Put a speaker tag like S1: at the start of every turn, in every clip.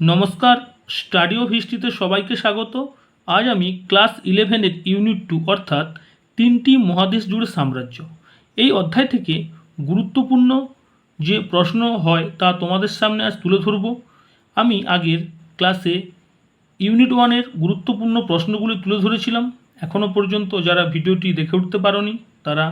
S1: নমস্কার, study of হিস্ট্রিতে সবাইকে স্বাগত। আজ আমি ক্লাস ইলেভেনের ইউনিট টু অর্থাৎ তিনটি মহাদেশ জুড়ে সাম্রাজ্য। এই অধ্যায় থেকে গুরুত্বপূর্ণ যে প্রশ্ন হয় তা তোমাদের সামনে আজ তুলে ধরব। আমি আগের ক্লাসে ইউনিট ওয়ানের গুরুত্বপূর্ণ প্রশ্নগুলি তুলে ধরেছিলাম। এখনও পর্যন্ত যারা ভিডিওটি দেখে উঠতে পারোনি, তারা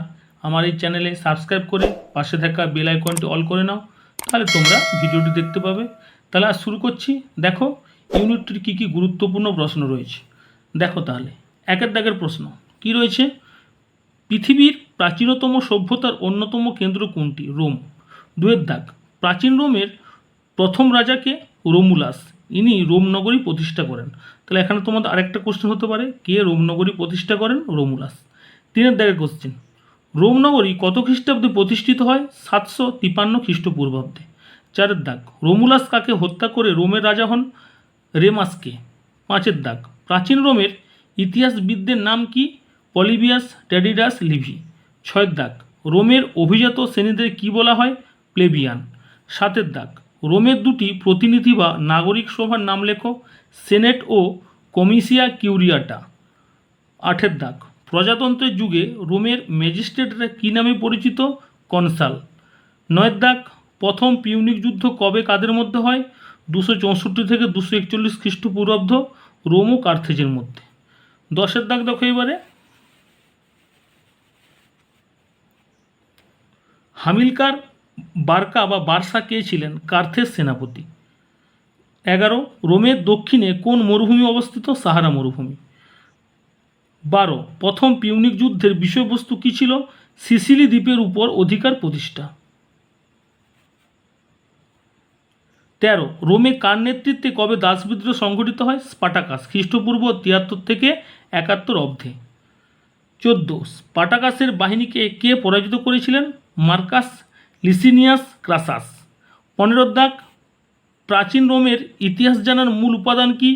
S1: আমার এই চ্যানেলে সাবস্ক্রাইব করে পাশে থাকা বেল আইকনটি অল করে নাও, তাহলে তোমরা ভিডিওটি দেখতে পাবে। তাহলে আজ শুরু করছি। দেখো, ইউনিটটির কী কী গুরুত্বপূর্ণ প্রশ্ন রয়েছে। দেখো তাহলে, একের দাগের প্রশ্ন, কি রয়েছে? পৃথিবীর প্রাচীনতম সভ্যতার অন্যতম কেন্দ্র কোনটি? রোম। দুয়ের দাগ, প্রাচীন রোমের প্রথম রাজাকে রোমুলাস, ইনি রোম নগরী প্রতিষ্ঠা করেন। তাহলে এখানে তোমাদের আরেকটা কোশ্চেন হতে পারে, কে রোম নগরী প্রতিষ্ঠা করেন? রোমুলাস। তিনের দাগের কোশ্চেন রোম নগরী কত খ্রিস্টাব্দে প্রতিষ্ঠিত হয়? সাতশো তিপান্ন খ্রিস্টপূর্বাব্দে। চারের দাগ। রোমুলাস কাকে হত্যা করে রোমের রাজা হন? রেমাসকে। পাঁচের দাগ। প্রাচীন রোমের ইতিহাসবিদদের নাম কি? Polybius Tacitus, Livy. ছয়ের দাগ। রোমের অভিজাত শ্রেণীদের কি বলা হয়? প্লেবিয়ান। সাতের দাগ। রোমের দুটি প্রতিনিধি বা নাগরিক সভার নাম লেখো। সেনেট ও কমিসিয়া কিউরিয়াটা। আঠের দাগ। প্রজাতন্ত্রের যুগে রোমের ম্যাজিস্ট্রেটরা কী নামে পরিচিত? কনসাল। নয়ের দাগ। প্রথম পিউনিক যুদ্ধ কবে কাদের মধ্যে হয়? দুশো চৌষট্টি থেকে দুশো একচল্লিশ খ্রিস্টপূর্বাব্দ রোম ও কার্থেজের মধ্যে। দশের দাগ দেখো এবারে। হামিলকার বার্কা বা বার্সা কে ছিলেন? কার্থেজ সেনাপতি। এগারো, রোমের দক্ষিণে কোন মরুভূমি অবস্থিত? সাহারা মরুভূমি। বারো, প্রথম পিউনিক যুদ্ধের বিষয়বস্তু কী ছিল? সিসিলি দ্বীপের উপর অধিকার প্রতিষ্ঠা। তেরো, রোমে কার নেতৃত্বে কবে দাসবিদ্রোহ সংঘটিত হয়? স্পাটাকাস, খ্রিস্টপূর্ব তিয়াত্তর থেকে একাত্তর অব্দে চোদ্দ, স্পাটাকাসের বাহিনীকে কে পরাজিত করেছিলেন? Marcus Licinius Crassus. পনেরো দাগ, প্রাচীন রোমের ইতিহাস জানার মূল উপাদান কি?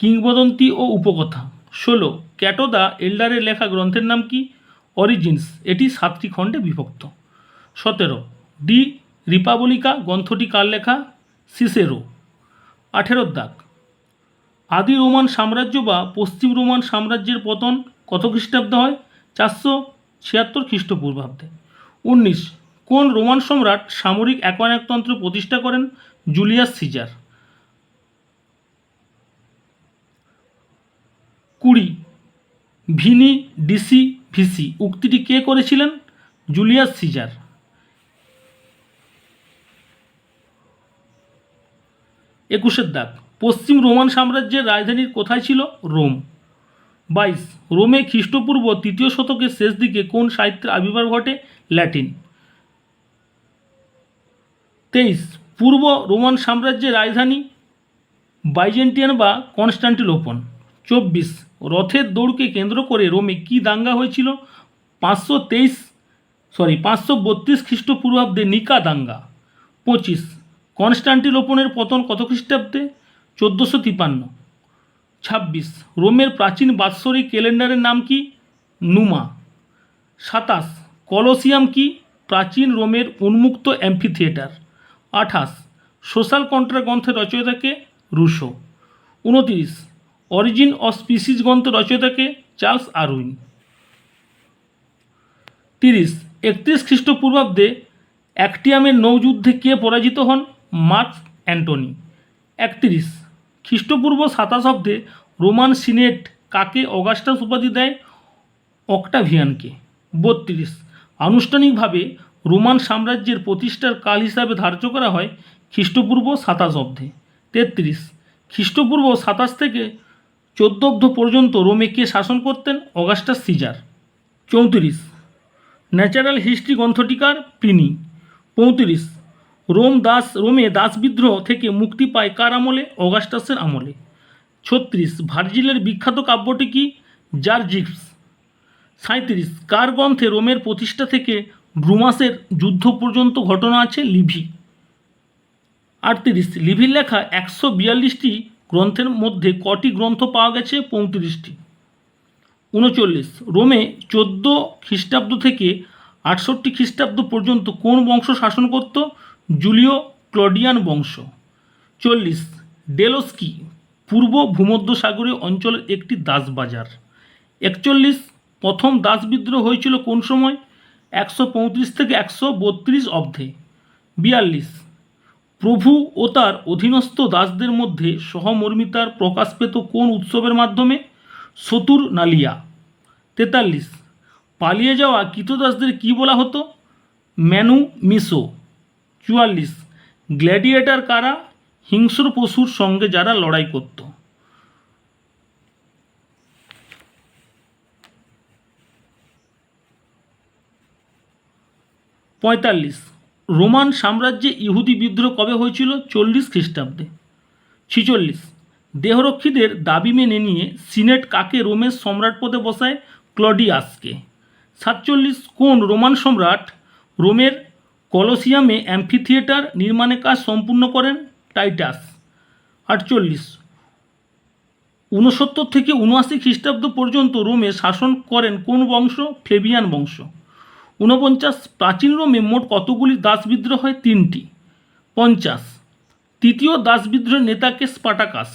S1: কিংবদন্তি ও উপকথা। ষোলো, ক্যাটোদা এল্ডারের লেখা গ্রন্থের নাম কি? অরিজিনস, এটি সাতটি খণ্ডে বিভক্ত। সতেরো, ডি রিপাবলিকা গ্রন্থটি কার লেখা? সিসেরো, আঠেরো দাগ। আদি রোমান সাম্রাজ্য বা পশ্চিম রোমান সাম্রাজ্যের পতন কত খ্রিস্টাব্দে হয়? চারশো ছিয়াত্তর খ্রিস্টপূর্বাব্দে। উনিশ, কোন রোমান সম্রাট সামরিক একনায়কতন্ত্র প্রতিষ্ঠা করেন? Julius Caesar. কুড়ি, ভিনি ডিসি ভিসি উক্তিটি কে করেছিলেন? Julius Caesar. একুশের দাগ। পশ্চিম রোমান সাম্রাজ্যের রাজধানীর কোথায় ছিল? রোম। বাইশ, রোমে খ্রিস্টপূর্ব তৃতীয় শতকের শেষ দিকে কোন সাহিত্যের আবির্ভাব ঘটে? ল্যাটিন। তেইশ, পূর্ব রোমান সাম্রাজ্যের রাজধানী বাইজেন্টিয়ান বা কনস্টান্টিলোপন চব্বিশ, রথের দৌড়কে কেন্দ্র করে রোমে কী দাঙ্গা হয়েছিল? পাঁচশো তেইশ সরি পাঁচশো বত্রিশ খ্রিস্টপূর্বাব্দে নিকা দাঙ্গা। পঁচিশ কনস্টান্টিলোপনের পতন কত খ্রিস্টাব্দে? চোদ্দোশো তিপান্ন। ছাব্বিশ। রোমের প্রাচীন বাৎসরিক ক্যালেন্ডারের নাম কি? নুমা। সাতাশ। কলোসিয়াম কি? প্রাচীন রোমের উন্মুক্ত অ্যাম্ফি থিয়েটার আঠাশ। সোশ্যাল কন্ট্রা গ্রন্থের রচয়িতাকে রুশো। উনতিরিশ। অরিজিন অফ স্পিসিস গ্রন্থ রচয়িতাকে চার্লস আরউইন। তিরিশ। একত্রিশ খ্রিস্টপূর্বাব্দে অ্যাক্টিয়ামের নৌযুদ্ধে কে পরাজিত হন? Marcus Antony. একত্রিশ। খ্রিস্টপূর্ব সাতাশ অব্দে রোমান সিনেট কাকে অগাস্টাস উপাধি দেয়? অক্টাভিয়ানকে। বত্রিশ। আনুষ্ঠানিকভাবে রোমান সাম্রাজ্যের প্রতিষ্ঠার কাল হিসাবে ধার্য করা হয় খ্রিস্টপূর্ব সাতাশ অব্দে তেত্রিশ। খ্রিস্টপূর্ব সাতাশ থেকে চোদ্দব্দ পর্যন্ত রোমে কে শাসন করতেন? Augustus Caesar. চৌত্রিশ। ন্যাচারাল হিস্ট্রি গ্রন্থটিকার প্লিনি পঁয়ত্রিশ। রোম দাস, রোমে দাস বিদ্রোহ থেকে মুক্তি পায় কার আমলে? অগাস্টাসের আমলে। ছত্রিশ, ভার্জিলের বিখ্যাত কাব্যটি কি? জার্জিপস সাঁত্রিশ কার গ্রন্থে রোমের প্রতিষ্ঠা থেকে ব্রুমাসের যুদ্ধ পর্যন্ত ঘটনা আছে লিভি? আটত্রিশ, লিভির লেখা একশো বিয়াল্লিশটি গ্রন্থের মধ্যে কটি গ্রন্থ পাওয়া গেছে? পঁয়ত্রিশটি। উনচল্লিশ, রোমে চোদ্দ খ্রিস্টাব্দ থেকে আটষট্টি খ্রিস্টাব্দ পর্যন্ত কোন বংশ শাসন করত? জুলিও ক্লডিয়ান বংশ। চল্লিশ, ডেলোস্কি, পূর্ব ভূমধ্যসাগরীয় অঞ্চলের একটি দাস বাজার একচল্লিশ, প্রথম দাস বিদ্রোহ হয়েছিল কোন সময়? একশো পঁয়ত্রিশ থেকে একশো বত্রিশ অব্দে। বিয়াল্লিশ, প্রভু ও তার অধীনস্থ দাসদের মধ্যে সহমর্মিতার প্রকাশ পেত কোন উৎসবের মাধ্যমে? সতুর নালিয়া। তেতাল্লিশ, পালিয়ে যাওয়া কৃতদাসদের কী বলা হতো? ম্যানু মিসো। চুয়াল্লিশ। গ্ল্যাডিয়েটার কারা? হিংস্র পশুর সঙ্গে যারা লড়াই করত। পঁয়তাল্লিশ। রোমান সাম্রাজ্যে ইহুদি বিদ্রোহ কবে হয়েছিল? চল্লিশ খ্রিস্টাব্দে। ছিচল্লিশ। দেহরক্ষীদের দাবি মেনে নিয়ে সিনেট কাকে রোমের সম্রাট পদে বসায়? ক্লডিয়াসকে। সাতচল্লিশ। কোন রোমান সম্রাট রোমের কলোসিয়ামে অ্যাম্ফিথিয়েটার নির্মাণের কাজ সম্পূর্ণ করেন টাইটাস। আটচল্লিশ। ঊনসত্তর থেকে উনআশি খ্রিস্টাব্দ পর্যন্ত রোমে শাসন করেন কোন বংশ? ফ্লেভিয়ান বংশ। ঊনপঞ্চাশ। প্রাচীন রোমে মোট কতগুলি দাস বিদ্রোহ হয়? তিনটি। পঞ্চাশ। তৃতীয় দাস বিদ্রোহের নেতাকে স্পাটাকাস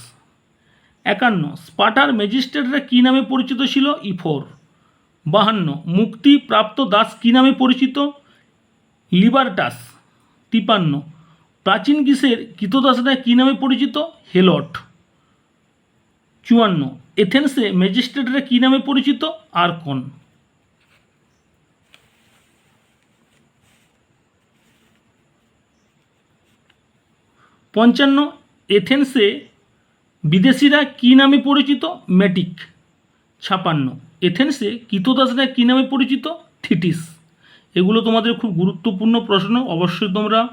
S1: একান্ন। স্পাটার ম্যাজিস্ট্রেটরা কী নামে পরিচিত ছিল? ইফোর। বাহান্ন। মুক্তিপ্রাপ্ত দাস কী নামে পরিচিত? লিবার্টাস, তিপান্ন। প্রাচীন গ্রীসের কৃতদাসরা কী নামে পরিচিত? হেলট। চুয়ান্ন। এথেন্সে ম্যাজিস্ট্রেটরা কী নামে পরিচিত? আরকন। পঞ্চান্ন। এথেন্সে বিদেশিরা কী নামে পরিচিত? ম্যাটিক। ছাপান্ন। এথেন্সে কৃতদাসরা কী নামে পরিচিত? থিটিস। এগুলো তোমাদের খুব গুরুত্বপূর্ণ প্রশ্ন। অবশ্যই তোমরা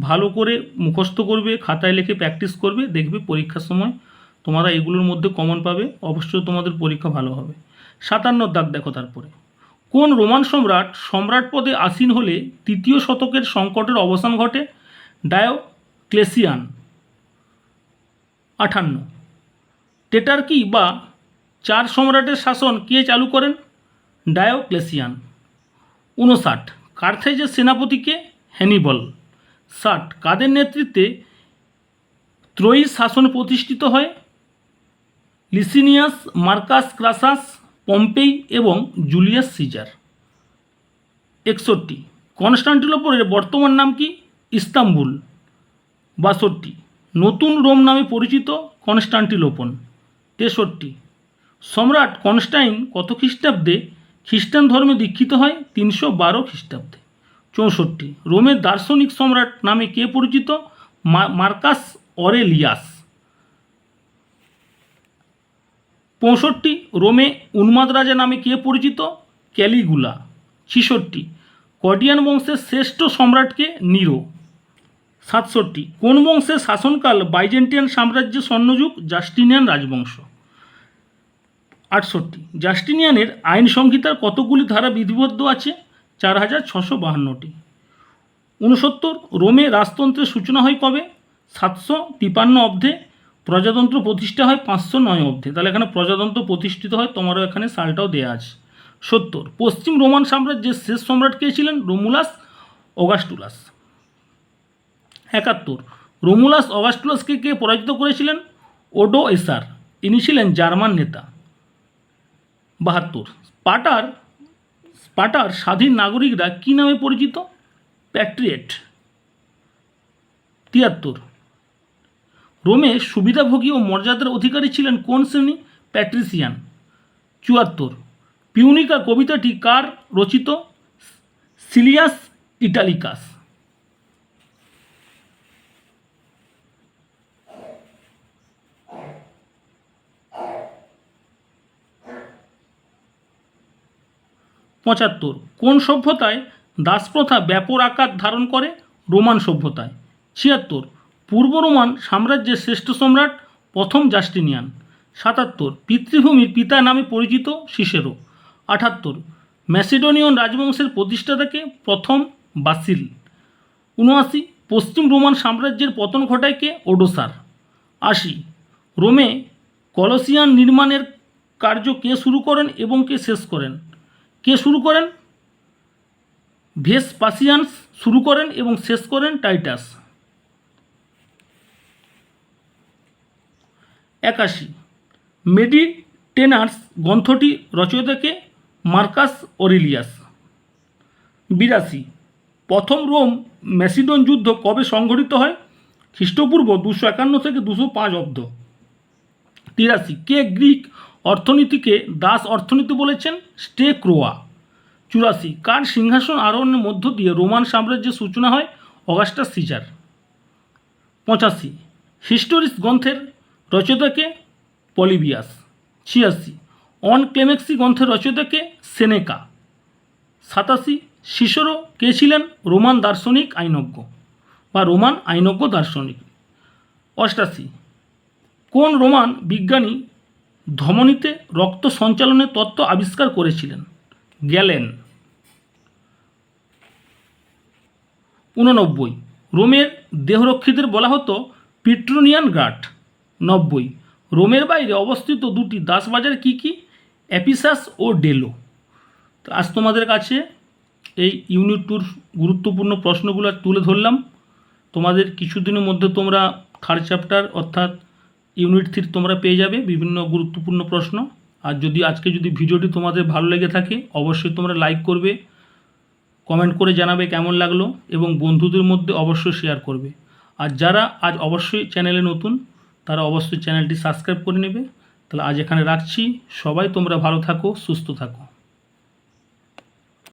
S1: ভালো করে মুখস্থ করবে, খাতায় লিখে প্র্যাকটিস করবে, দেখবে পরীক্ষার সময় তোমরা এগুলোর মধ্যে কমন পাবে। অবশ্যই তোমাদের পরীক্ষা ভালো হবে। সাতান্ন দাগ দেখো তারপরে। কোন রোমান সম্রাট সম্রাট পদে আসীন হলে তৃতীয় শতকের সংকটের অবসান ঘটে? ডায়োক্লেসিয়ান। আটান্ন টেটার্কি বা চার সম্রাটের শাসন কে চালু করেন? ডায়োক্লেসিয়ান। উনষাট কার্থেজের সেনাপতিকে হ্যানিবল ষাট। কাদের নেতৃত্বে ত্রয়ী শাসন প্রতিষ্ঠিত হয়? লিসিনিয়াস, মার্কাস ক্রাসাস, পম্পেই এবং জুলিয়াস সিজার। একষট্টি। কনস্টান্টিনোপলের বর্তমান নাম কি? ইস্তাম্বুল। বাষট্টি। নতুন রোম নামে পরিচিত কনস্টান্টিনোপন তেষট্টি। সম্রাট কনস্টাইন কত খ্রিস্টাব্দে খ্রিস্টান ধর্মে দীক্ষিত হয় তিনশো বারো খ্রিস্টাব্দে। চৌষট্টি রোমের দার্শনিক সম্রাট নামে কে পরিচিত? Marcus Aurelius. পঁয়ষট্টি, রোমে উন্মাদ রাজা নামে কে পরিচিত? ক্যালিগুলা। ছিষট্টি, কডিয়ান বংশের শ্রেষ্ঠ সম্রাটকে নিরো। সাতষট্টি, কোন বংশের শাসনকাল বাইজেন্টিয়ান সাম্রাজ্যের স্বর্ণযুগ, জাস্টিনিয়ান রাজবংশ? আটষট্টি। জাস্টিনিয়ানের আইন সংহিতার কতগুলি ধারা বিধিবদ্ধ আছে? চার হাজার ছশো বাহান্নটি। ঊনসত্তর, রোমে রাজতন্ত্রের সূচনা হয় কবে? সাতশো তিপান্ন অব্দে। প্রজাতন্ত্র প্রতিষ্ঠা হয় পাঁচশো নয় অব্দে। তাহলে এখানে প্রজাতন্ত্র প্রতিষ্ঠিত হয়, তোমারও এখানে সালটাও দেয়া আছে। সত্তর, পশ্চিম রোমান সাম্রাজ্যের শেষ সম্রাট কে ছিলেন? Romulus Augustulus. একাত্তর, রোমুলাস অগাস্টুলাসকে কে পরাজিত করেছিলেন? ওডো এসার ইনি ছিলেন জার্মান নেতা। বাহাত্তর। স্পাটার স্পাটার স্বাধীন নাগরিকরা কী নামে পরিচিত? প্যাট্রিয়েট। তিয়াত্তর। রোমে সুবিধাভোগী ও মর্যাদার অধিকারী ছিলেন কোন শ্রেণি? প্যাট্রিসিয়ান। চুয়াত্তর। পিউনিকা কবিতাটি কার রচিত? সিলিয়াস ইটালিকাস। পঁচাত্তর। কোন সভ্যতায় দাসপ্রথা ব্যাপক আকার ধারণ করে? রোমান সভ্যতায়। ছিয়াত্তর। পূর্ব রোমান সাম্রাজ্যের শ্রেষ্ঠ সম্রাট প্রথম জাস্টিনিয়ান। সাতাত্তর। পিতৃভূমির পিতা নামে পরিচিত সিসেরো। আটাত্তর। ম্যাসিডোনিয়ন রাজবংশের প্রতিষ্ঠাতাকে প্রথম বাসিল। উনআশি। পশ্চিম রোমান সাম্রাজ্যের পতন ঘটায় কে? ওডোসার। আশি। রোমে কলসিয়ান নির্মাণের কার্য কে শুরু করেন এবং কে শেষ করেন? কে শুরু করেন? ভেস ভেসপাসিয়ানস শুরু করেন এবং শেষ করেন টাইটাস। একাশি। মেডিটেনার্স গ্রন্থটি রচয়িতাকে মার্কাস অরিলিয়াস। বিরাশি। প্রথম রোম ম্যাসিডন যুদ্ধ কবে সংঘটিত হয়? খ্রিস্টপূর্ব দুশো একান্ন থেকে দুশো পাঁচ অব্দ। তিরাশি। কে গ্রিক অর্থনীতিকে দাস অর্থনীতি বলেছেন স্টে ক্রোয়া। চুরাশি, কার সিংহাসন আরোহণের মধ্য দিয়ে রোমান সাম্রাজ্যের সূচনা হয়? Augustus Caesar. পঁচাশি, হিস্টোরিস গ্রন্থের রচয়িতাকে পলিবিয়াস। ছিয়াশি অন ক্লেমেক্সি গ্রন্থের রচয়িতাকে সেনেকা। সাতাশি সিসরো কে ছিলেন? রোমান দার্শনিক আইনজ্ঞ বা রোমান আইনজ্ঞ দার্শনিক। অষ্টাশি, কোন রোমান বিজ্ঞানী ধমনীতে রক্ত সঞ্চালনের তত্ত্ব আবিষ্কার করেছিলেন। গ্যালেন উননব্বই রোমের দেহরক্ষীদের বলা হতো পিট্রোনিয়ান গার্ড নব্বই। রোমের বাইরে অবস্থিত দুটি দাসবাজার কি কি? অ্যাপিসাস ও ডেলো। তো আজ তোমাদের কাছে এই ইউনিট টুর গুরুত্বপূর্ণ প্রশ্নগুলো তুলে ধরলাম। তোমাদের কিছুদিনের মধ্যে তোমরা থার্ড চ্যাপ্টার অর্থাৎ ইউনিট থ্রি তোমরা পেয়ে যাবে বিভিন্ন গুরুত্বপূর্ণ প্রশ্ন। আর যদি আজকে যদি ভিডিওটি তোমাদের ভালো লেগে থাকে, অবশ্যই তোমরা লাইক করবে কমেন্ট করে জানাবে কেমন লাগল এবং বন্ধুদের মধ্যে অবশ্যই শেয়ার করবে। আর যারা আজ অবশ্যই চ্যানেলে নতুন, তারা অবশ্যই চ্যানেলটি সাবস্ক্রাইব করে নেবে। তাহলে আজ এখানে রাখছি। সবাই তোমরা ভালো থাকো, সুস্থ থাকো।